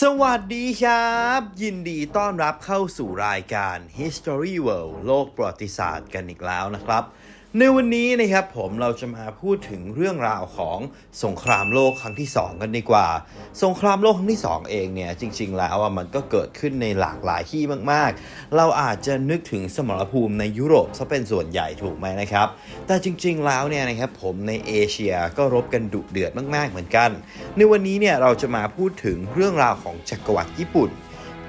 สวัสดีครับ ยินดีต้อนรับเข้าสู่รายการ History World โลกประวัติศาสตร์กันอีกแล้วนะครับ ในวันนี้นะครับผมเราจะมาพูดถึงเรื่องราวของสงครามโลกครั้งที่ 2 กันดีกว่า สงครามโลกครั้งที่ 2 เองเนี่ยจริง ๆ แล้วมันก็เกิดขึ้นในหลากหลายที่มากๆ เราอาจจะนึกถึงสมรภูมิในยุโรปซะเป็นส่วนใหญ่ถูกไหมนะครับ แต่จริง ๆ แล้วเนี่ยนะครับผมในเอเชียก็รบกันดุเดือดมาก ๆ เหมือนกัน ในวันนี้เนี่ยเราจะมาพูดถึงเรื่องราวของจักรวรรดิญี่ปุ่น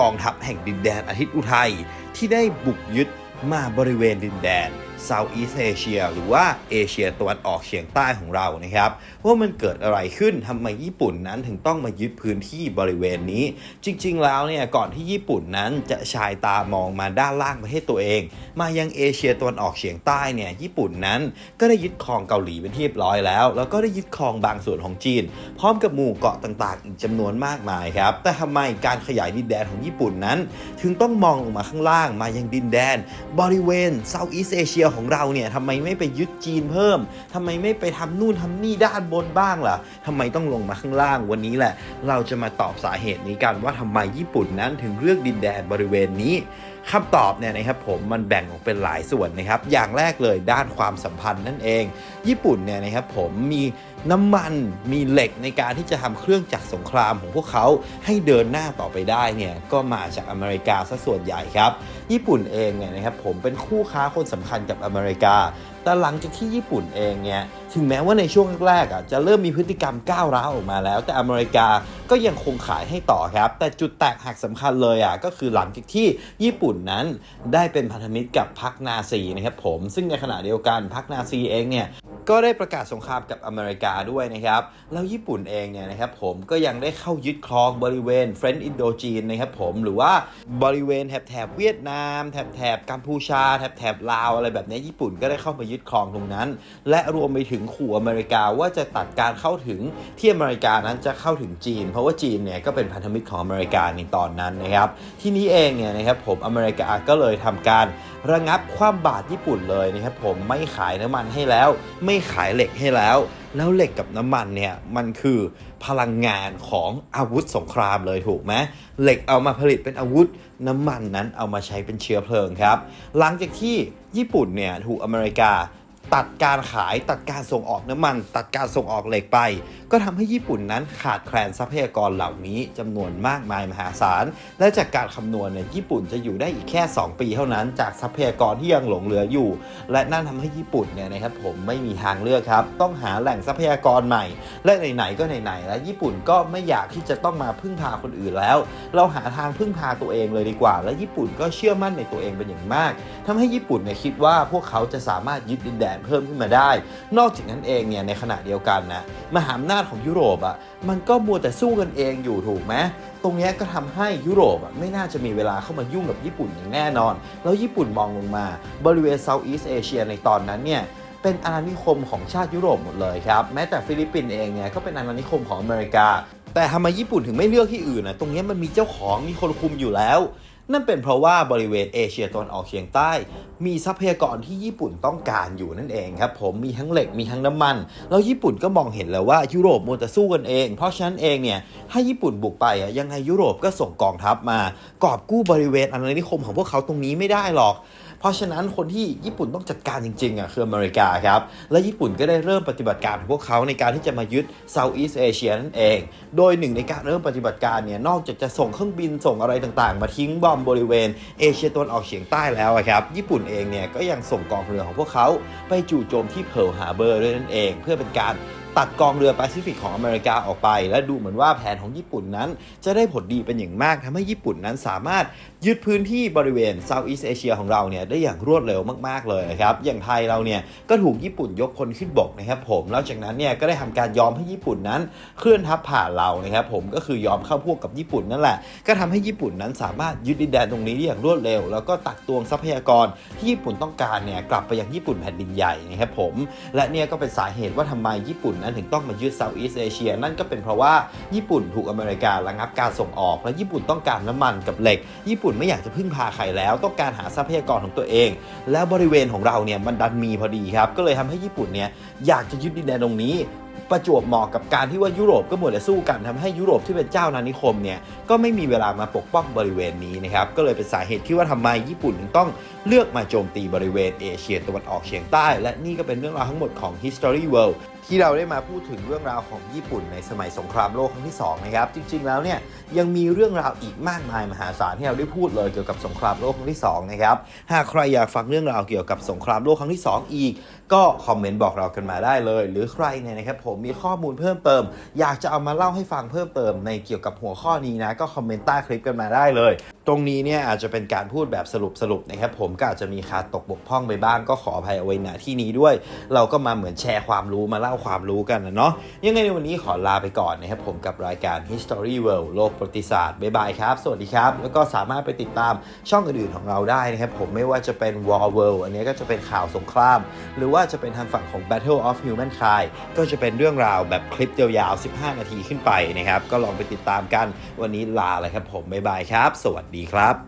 กองทัพแห่งดินแดนอาทิตย์อุทัยที่ได้บุกยึดมาบริเวณดินแดน Southeast Asia หรือว่าเอเชียตะวันออกเฉียงใต้ของเรานะครับว่ามันเกิดอะไรขึ้นทำไมญี่ปุ่นนั้นถึงต้องมายึดพื้นที่บริเวณนี้ จริง ๆ แล้วเนี่ยก่อนที่ญี่ปุ่นนั้นจะชายตามองมาด้านล่างประเทศตัวเอง มายังเอเชียตะวันออกเฉียงใต้เนี่ยญี่ปุ่นนั้นก็ได้ยึดครองเกาหลีเป็นที่เรียบร้อยแล้ว แล้วก็ได้ยึดครองบางส่วนของจีน พร้อมกับหมู่เกาะต่างๆ อีกจำนวนมากมายครับแต่ทำไมการขยายดินแดนของญี่ปุ่นนั้น ถึงต้องมองลงมาข้างล่างมายังดินแดน บริเวณเซาท์อีสเอเชียของเราเนี่ยทำไมไม่ไปยึดจีนเพิ่มทำไมไม่ไปทำนู่นทำนี่ด้านบนบ้างล่ะทำไมต้องลงมาข้างล่างวันนี้แหละ เราจะมาตอบสาเหตุนี้กันว่าทำไมญี่ปุ่นนั้นถึงเลือกดินแดนบริเวณนี้คำตอบเนี่ยนะครับผมมันแบ่งออกเป็นหลายส่วนนะครับ อย่างแรกเลยด้านความสัมพันธ์นั่นเอง ญี่ปุ่นเนี่ยนะครับผมมีน้ำมันมีเหล็กในการที่จะทำเครื่องจักรสงครามของพวกเขาให้เดินหน้าต่อไปได้เนี่ยก็มาจากอเมริกาซะส่วนใหญ่ครับ ญี่ปุ่นเองเนี่ยนะครับผมเป็นคู่ค้าคนสำคัญกับอเมริกาแต่หลังจากที่ญี่ปุ่นเองเนี่ยถึงแม้ว่าในช่วงแรกๆอะจะเริ่มมีพฤติกรรมก้าวร้าวออกมาแล้ว แต่อเมริกาก็ยังคงขายให้ต่อครับ แต่จุดแตกหักสำคัญเลยอะก็คือหลังจากที่ญี่ปุ่นนั้นได้เป็นพันธมิตรกับพรรคนาซีนะครับผมซึ่งในขณะเดียวกันพรรคนาซีเองเนี่ยก็ได้ประกาศสงครามกับอเมริกาด้วยนะครับ แล้วญี่ปุ่นเองเนี่ยนะครับผมก็ยังได้เข้ายึดครองบริเวณเฟรนด์อินโดจีนนะครับผมหรือว่าบริเวณแถบแถบเวียดนามแถบแถบกัมพูชาแถบแถบลาวอะไรแบบนี้ญี่ปุ่นก็ได้เข้ามายึดครองตรงนั้น และรวมไปถึงขู่อเมริกาว่าจะตัดการเข้าถึงที่อเมริกานั้นจะเข้าถึงจีน เพราะว่าจีนเนี่ยก็เป็นพันธมิตรของอเมริกาในตอนนั้นนะครับที่นี้เองเนี่ยนะครับผมอเมริกาก็เลยทำการระงับความบาดญี่ปุ่นเลยนะครับผมไม่ขายน้ำมันให้แล้ว ไม่ขายเหล็กให้แล้วแล้วเหล็กกับน้ำมันเนี่ยมันคือพลังงานของอาวุธสงครามเลยถูกไหมเหล็กเอามาผลิตเป็นอาวุธน้ำมันนั้นเอามาใช้เป็นเชื้อเพลิงครับ หลังจากที่ญี่ปุ่นเนี่ยถูกอเมริกา ตัดการขายตัดการส่งออกน้ำมัน ตัดการส่งออกเหล็กไป ก็ทำให้ญี่ปุ่นนั้นขาดแคลนทรัพยากรเหล่านี้จำนวนมากมายมหาศาล และจากการคำนวณเนี่ยญี่ปุ่นจะอยู่ได้อีกแค่ 2 ปีเท่านั้น จากทรัพยากรที่ยังหลงเหลืออยู่ และนั่นทำให้ญี่ปุ่นเนี่ยนะครับผมไม่มีทางเลือกครับ ต้องหาแหล่งทรัพยากรใหม่ และไหนๆก็ไหนๆแล้วญี่ปุ่นก็ไม่อยากที่จะต้องมาพึ่งพาคนอื่นแล้ว เราหาทางพึ่งพาตัวเองเลยดีกว่า และญี่ปุ่นก็เชื่อมั่นในตัวเองเป็นอย่างมากทำให้ญี่ปุ่นเนี่ยคิดว่าพวกเขาจะสามารถยึดดินแดนเพิ่มขึ้นมาได้ นอกจากนั้นเองเนี่ยในขณะเดียวกันนะมหาอำนาจของยุโรปอะมันก็มัวแต่สู้กันเองอยู่ถูกไหมตรงนี้ก็ทำให้ยุโรปอะไม่น่าจะมีเวลาเข้ามายุ่งกับญี่ปุ่นอย่างแน่นอน แล้วญี่ปุ่นมองลงมา บริเวณเซาท์อีสเอเชียในตอนนั้นเนี่ยเป็นอาณานิคมของชาติยุโรปหมดเลยครับ แม้แต่ฟิลิปปินส์เองเนี่ยก็เป็นอาณานิคมของอเมริกา แต่ทำไมญี่ปุ่นถึงไม่เลือกที่อื่นนะตรงนี้มันมีเจ้าของมีคนคุมอยู่แล้ว นั่นเป็นเพราะว่าบริเวณเอเชียตะวันออกเฉียงใต้ มีทรัพยากรที่ญี่ปุ่นต้องการอยู่นั่นเองครับผมมีทั้งเหล็กมีทั้งน้ำมัน แล้วญี่ปุ่นก็มองเห็นแล้วว่ายุโรปมัวแต่สู้กันเอง เพราะฉะนั้นเองเนี่ยถ้าญี่ปุ่นบุกไปอะยังไงยุโรปก็ส่งกองทัพมากอบกู้บริเวณอาณานิคมของพวกเขาตรงนี้ไม่ได้หรอกเพราะฉะนั้นคนที่ญี่ปุ่นต้องจัดการจริงๆอะคืออเมริกาครับ และญี่ปุ่นก็ได้เริ่มปฏิบัติการของพวกเขาในการที่จะมายึดเซาท์อีสเอเชียนั่นเอง โดยหนึ่งในการเริ่มปฏิบัติการเนี่ยนอกจากจะส่งเครื่องบินส่งอะไรต่างๆ มาทิ้งบอมบริเวณเอเชียตะวันออกเฉียงใต้แล้วครับ ญี่ปุ่นเองเนี่ยก็ยังส่งกองเรือของพวกเขาไปจู่โจมที่เพิร์ลฮาร์เบอร์ด้วยนั่นเอง เพื่อเป็นการ ตัดกองเรือแปซิฟิกของอเมริกาออกไป และดูเหมือนว่าแผนของญี่ปุ่นนั้นจะได้ผลดีเป็นอย่างมากทำให้ญี่ปุ่นนั้นสามารถยึดพื้นที่บริเวณเซาท์อีสเอเชียของเราเนี่ยได้อย่างรวดเร็วมากๆเลยนะครับ อย่างไทยเราเนี่ยก็ถูกญี่ปุ่นยกพลขึ้นบกนะครับผม แล้วจากนั้นเนี่ยก็ได้ทำการยอมให้ญี่ปุ่นนั้นเคลื่อนทัพผ่านเรานะครับผมก็คือยอมเข้าพวกกับญี่ปุ่นนั่นแหละ ก็ทำให้ญี่ปุ่นนั้นสามารถยึดดินแดนตรงนี้ได้อย่างรวดเร็ว แล้วก็ตักตวงทรัพยากรที่ญี่ปุ่นต้องการเนี่ยกลับไปยังญี่ปุ่นแผ่นดินใหญ่นะครับผม และเนี่ยก็เป็นสาเหตุว่าทำไมญี่ปุ่นนั้นถึงต้องมายึดเซาท์อีสเอเชียนั่นก็เป็นเพราะว่าญี่ปุ่นถูกอเมริการะงับการส่งออก และญี่ปุ่นต้องการน้ำมันกับเหล็ก ญี่ปุ่นไม่อยากจะพึ่งพาใครแล้ว ต้องการหาทรัพยากรของตัวเอง แล้วบริเวณของเราเนี่ยมันดันมีพอดีครับก็เลยทำให้ญี่ปุ่นเนี่ยอยากจะยึดดินแดนตรงนี้ประจวบเหมาะกับการที่ว่ายุโรปก็หมดแต่สู้กันทำให้ยุโรปที่เป็นเจ้านานิคมเนี่ยก็ไม่มีเวลามาปกป้องบริเวณนี้นะครับก็เลยเป็นสาเหตุที่ว่าทำไมญี่ปุ่นถึงต้องเลือกมาโจมตีบริเวณเอเชียตะวันออกเฉียงใต้ และนี่ก็เป็นเรื่องราวทั้งหมดของ History World ที่เราได้มาพูดถึงเรื่องราวของญี่ปุ่นในสมัยสงครามโลกครั้งที่2นะครับจริง ๆ แล้วเนี่ยยังมีเรื่องราวอีกมากมายมหาศาลที่เราได้พูดเลยเกี่ยวกับสงครามโลกครั้งที่2นะครับหากใครอยากฟังเรื่องราวเกี่ยวกับสงครามโลกครั้งที่ 2 อีก ก็คอมเมนต์บอกเรากันมาได้เลย หรือใครเนี่ยนะครับผมมีข้อมูลเพิ่มเติม อยากจะเอามาเล่าให้ฟังเพิ่มเติมในเกี่ยวกับหัวข้อนี้นะก็คอมเมนต์ใต้คลิปกันมาได้เลย ตรงนี้เนี่ยอาจจะเป็นการพูดแบบสรุปสรุปๆนะครับผมก็อาจจะมีขาดตกบกพร่องไปบ้างก็ขออภัยเอาไว้ณที่นี้ด้วย เราก็มาเหมือนแชร์ความรู้มาเล่าความรู้กันนะเนาะยังไงในวันนี้ขอลาไปก่อนนะครับผมกับรายการ History World โลกประวัติศาสตร์บ๊ายบายครับ สวัสดีครับ แล้วก็สามารถไปติดตามช่องอื่นๆของเราได้นะครับผมไม่ว่าจะเป็น War World อันนี้ก็จะเป็นข่าวสงคราม หรือว่าจะเป็นทางฝั่งของ Battle of Humankind ก็จะเป็นเรื่องราวแบบคลิปยาวๆ 15 นาทีขึ้นไปนะครับก็ลองไปติดตามกันวันนี้ลาเลยครับผมบ๊ายบายครับ สวัสดีครับ